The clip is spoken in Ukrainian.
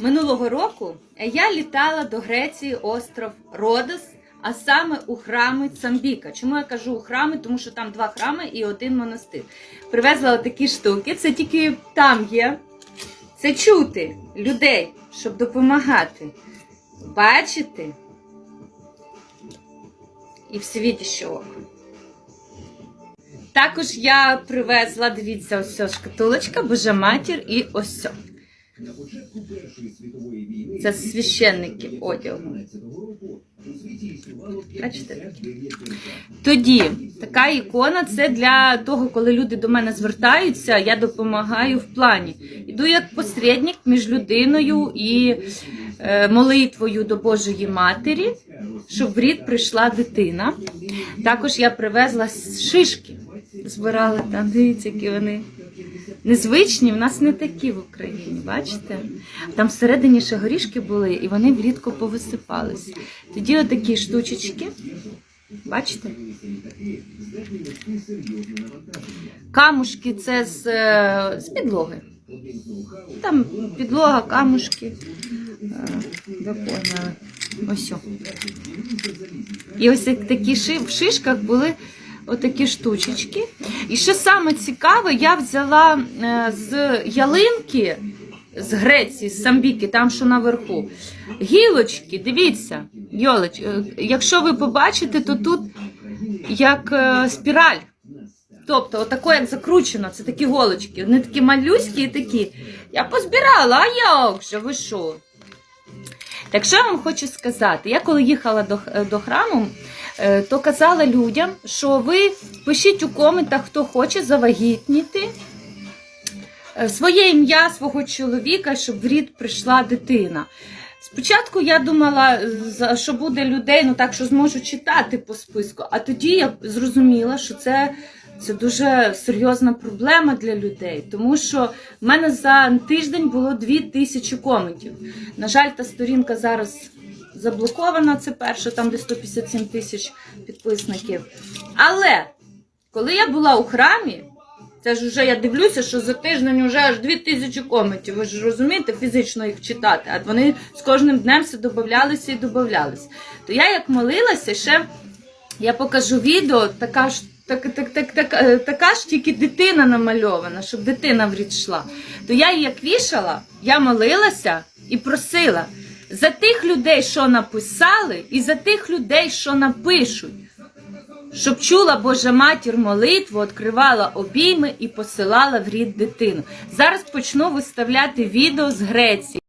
Минулого року я літала до Греції остров Родос, а саме у храми Цамбіка. Чому я кажу у храми? Тому що там два храми і один монастир. Привезла такі штуки. Це тільки там є. Це чути людей, щоб допомагати. Бачити і в світі що. Також я привезла, дивіться, ось шкатулочка, Божа матір і ось. Це священники одягу. Бачите? Тоді така ікона це для того, коли люди до мене звертаються, я допомагаю в плані. Іду як посередник між людиною і е, молитвою до Божої Матері, щоб в рід прийшла дитина. Також я привезла шишки. Збирали там, дивіться, які вони незвичні, в нас не такі в Україні, бачите? Там всередині ще горішки були, і вони влітку повисипались. Тоді отакі штучечки. Бачите? Камушки це з, е, з підлоги. Там підлога, камушки. Е, Ви поняли. Ось. І ось такі в шишках були отакі штучечки. І що саме цікаве, я взяла е, з ялинки з Греції, з Самбіки, там що наверху. Гілочки, дивіться, йолоч, е, якщо ви побачите, то тут як е, спіраль. Тобто, отако, як закручено, це такі голочки. Вони такі малюські і такі. Я позбирала, а як же, ви що? Так що я вам хочу сказати, я коли їхала до, до храму, е, то казала людям, що ви пишіть у коментах, хто хоче завагітніти е, своє ім'я свого чоловіка, щоб в рід прийшла дитина. Спочатку я думала, е, що буде людей, ну так, що зможу читати по списку, а тоді я зрозуміла, що це, це дуже серйозна проблема для людей, тому що в мене за тиждень було 2000 коментів. На жаль, та сторінка зараз заблокована, це перша, там де 157 тисяч підписників. Але коли я була у храмі, це ж вже я дивлюся, що за тиждень вже аж 2000 коментів. Ви ж розумієте, фізично їх читати, а вони з кожним днем все додавалися і додавалися. То я як молилася, ще я покажу відео, така ж. Так, так, так, так, е, така ж тільки дитина намальована, щоб дитина в рід йшла. То я її як вішала, я молилася і просила за тих людей, що написали, і за тих людей, що напишуть, щоб чула Божа матір молитву, відкривала обійми і посилала в рід дитину. Зараз почну виставляти відео з Греції.